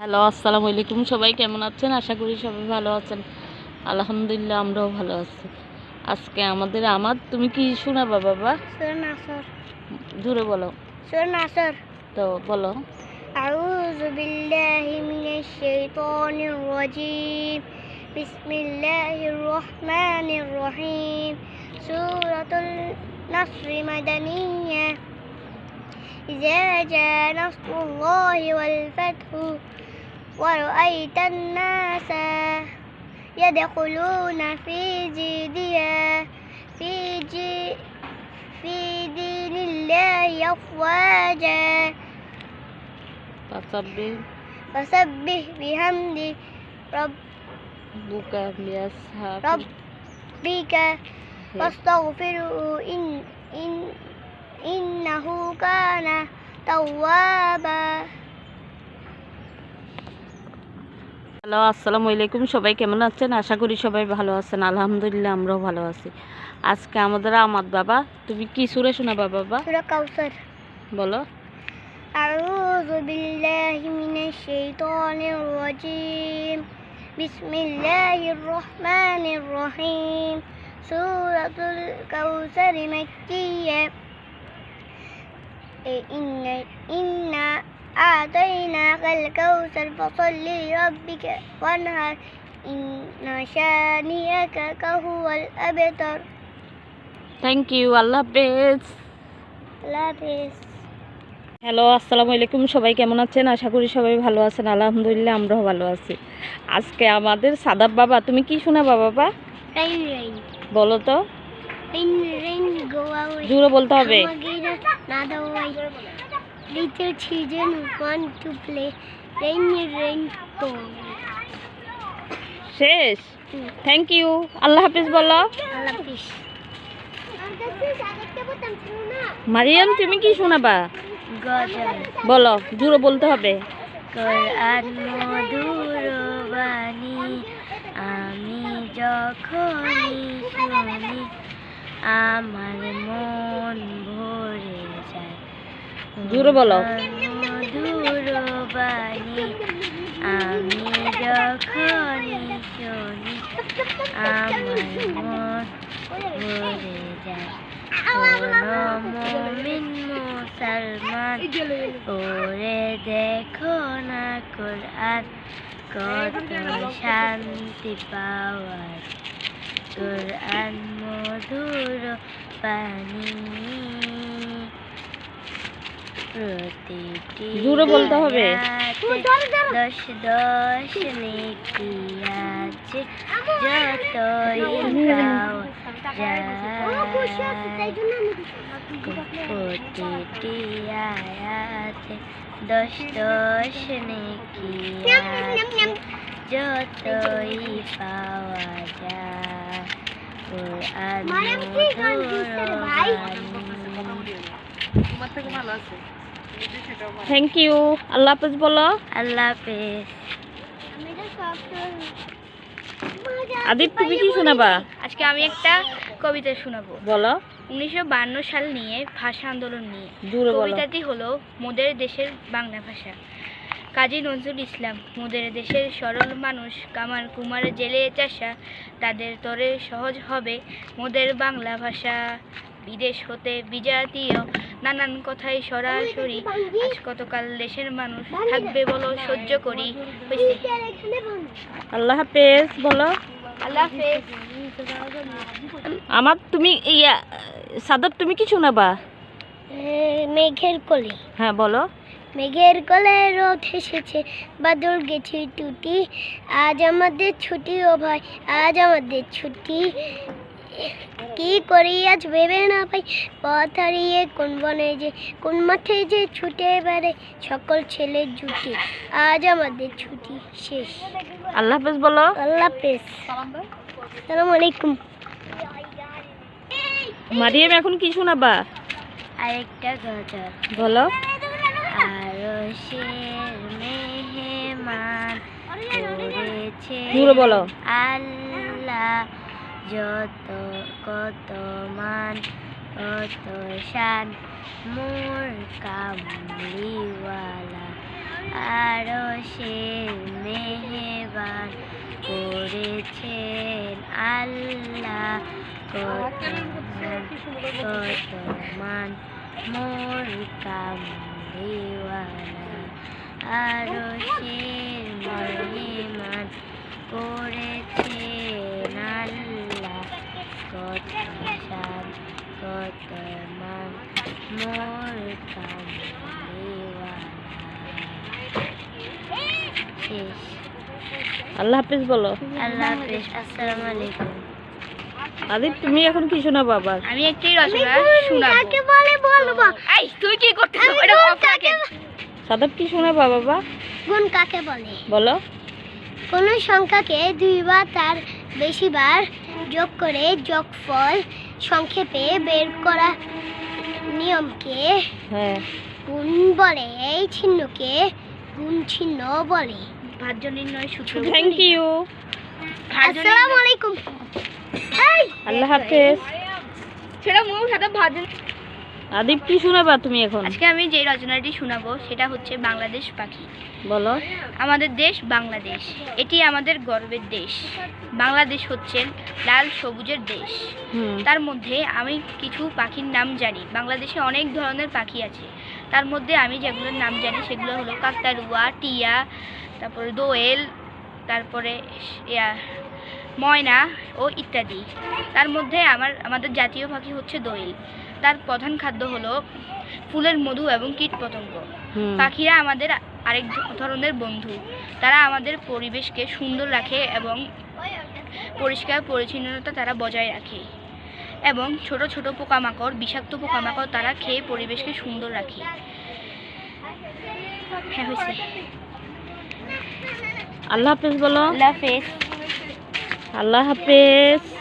Hello আসসালামু আলাইকুম সবাই কেমন আছেন আশা করি সবাই ভালো আছেন আলহামদুলিল্লাহ আমরাও ভালো আছি আজকে আমাদের আমার তুমি কি শোনাবা বাবা সুর নাসর জোরে বলো সুর নাসর তো বলো أعوذ بالله من الشيطان الرجيم بسم الله الرحمن الرحيم سورة النصر مدنية إذا جاء نصر الله والفتح ورأيت الناس يدخلون في جديا في جي في دين الله أفواجا. فسبح. فسبح بحمد ربك يسهر ربك واستغفره إن إن إنه كان توابا. হ্যালো আসসালামু আলাইকুম সবাই কেমন আছেন আশা করি সবাই ভালো আছেন আলহামদুলিল্লাহ আমরাও ভালো আছি আজকে আমাদের আমার বাবা তুমি কি সুরে শোনাবা বাবা سورة كوثر বলো أعوذ بالله من الشيطان الرجيم بسم الله الرحمن الرحيم سورة الكوثر مكية إن إنا أعطيناك الكوثر فصل لربك وانهر إن شانئك هو الأبتر থ্যাংক ইউ আল্লাহ হাফেজ لا بس হ্যালো আসসালামু আলাইকুম সবাই কেমন আছেন আশা করি সবাই ভালো আছেন আলহামদুলিল্লাহ আমরাও ভালো আছি আজকে আমাদের সাদাব বাবা তুমি কি শোনাবা বাবা Rain, rain. বলো তো Rain, rain, go away. জোরে বলতে হবে Little children want to play. Rain, rain, go away. শেষ. থ্যাংক ইউ আল্লাহ হাফেজ বলো. মারিয়াম তুমি কি শোনাবা বলো জোরে বলতে হবে আমি যখনই শুনি আমার মন ভরে যায় জোরে বলো। আমি যখনই শুনি আমার ভরে যায় মুমিন মুসলমান ওরে দেখো না কোরআন, কত শান্তি পাওয়া যায়। কোরআন মধুর পানি জোরে বলতে হবে। দশ দশ নেকি আছে। যতই পাওয়া যায় প্রতিটি আয়াতে দশ দশ নেকি আছে। যতই পাওয়া যায় কোরআন মধুর বাণী। থ্যাংক ইউ আল্লাহ হাফেজ বলো। আল্লাহ হাফেজ। আদিত তুমি কি শোনাবা? আজকে আমি একটা কবিতা শোনাবো। বলো। উনিশশো সাল নিয়ে ভাষা আন্দোলন নিয়ে। কবিতাটি হলো মোদের দেশের বাংলা ভাষা। কাজী নজরুল ইসলাম মোদের দেশের সরল মানুষ কামার কুমার জেলে চাষা তাদের তরে সহজ হবে মোদের বাংলা ভাষা। বিদেশ হতে বিজাতীয় নানান কথায় সরাসরি আজ কতকাল দেশের মানুষ থাকবে বলো সহ্য করি। আল্লাহ হাফেজ বলো। আল্লাহ হাফেজ। আমার তুমি ইয়া সাদাব তুমি কি শোনাবা? মেঘের কোলে। হ্যাঁ বলো। মেঘের কোলে রোদ এসেছে বাদল গেছে টুটি। আজ আমাদের ছুটি ও ভাই আজ আমাদের ছুটি। কি করি আজ ভেবে না পাই। পথ হারিয়ে কোন বনে যে কোন মাঠে যে ছুটে বেড়ে সকল ছেলের জুটি আজ আমাদের ছুটি শেষ। আল্লাহ হাফেজ বলো। আল্লাহ হাফেজ। সালাম আলাইকুম। মারিয়াম এখন কি শোনাবা? আরেকটা গজল বলো। আরশের মেহমান করেছে বলো। আল্লাহ। যত কত মান কত শান মোর কামলিওয়ালা, আরও সে মেহেবান করেছেন আল্লাহ কত কত মান মোর কামড়িওয়ালা আরও সে মহিমান করেছেন আল্লাহ কত শান কত মান মোর কামড়িওয়ালা শেষ আল্লাহ হাফিজ বলো। আল্লাহ হাফেজ আসসালামু আলাইকুম। তুমি এখন কি শোনাবো আবার? আমি একটি রচনা শোনাবো। কাকে বলে বলব? এই তুই কি করতেছিস এটা অফ রাখে সাদাব কি শোনাবো বাবা? গুণ কাকে বলে? বলো। কোন সংখ্যাকে দুইবার তার বেশিবার যোগ করে যোগফল সংক্ষেপে বের করা নিয়মকে হ্যাঁ। গুণ বলে এই চিহ্নকে গুণ চিহ্ন বলে। ভাজ্য নির্ণয় সূত্র থ্যাংক ইউ আসসালামু আলাইকুম। আল্লাহ হাফেজ। সেটা মুখ সাথে ভাজ্য আদিপ কি শোনাবা তুমি এখন। আজকে আমি যে রচনাটি শোনাবো সেটা হচ্ছে বাংলাদেশ পাখি। বলো। আমাদের দেশ বাংলাদেশ। এটি আমাদের গর্বের দেশ। বাংলাদেশ হচ্ছে লাল সবুজের দেশ। তার মধ্যে আমি কিছু পাখির নাম জানি। বাংলাদেশে অনেক ধরনের পাখি আছে। তার মধ্যে আমি যেগুলোর নাম জানি সেগুলো হলো কাকতারুয়া টিয়া তারপরে দোয়েল তারপরে ইয়া ময়না ও ইত্যাদি। তার মধ্যে আমার আমাদের জাতীয় পাখি হচ্ছে দোয়েল। তার প্রধান খাদ্য হলো ফুলের মধু এবং কীটপতঙ্গ। পাখিরা আমাদের আরেক ধরনের বন্ধু। তারা আমাদের পরিবেশকে সুন্দর রাখে এবং পরিষ্কার পরিচ্ছন্নতা তারা বজায় রাখে। এবং ছোট ছোট পোকামাকড় বিষাক্ত পোকামাকড় তারা খেয়ে পরিবেশকে সুন্দর রাখে। হ্যাঁ হয়েছে। আল্লাহ হাফেজ বলো। আল্লাহ হাফেজ। আল্লাহ হাফেজ।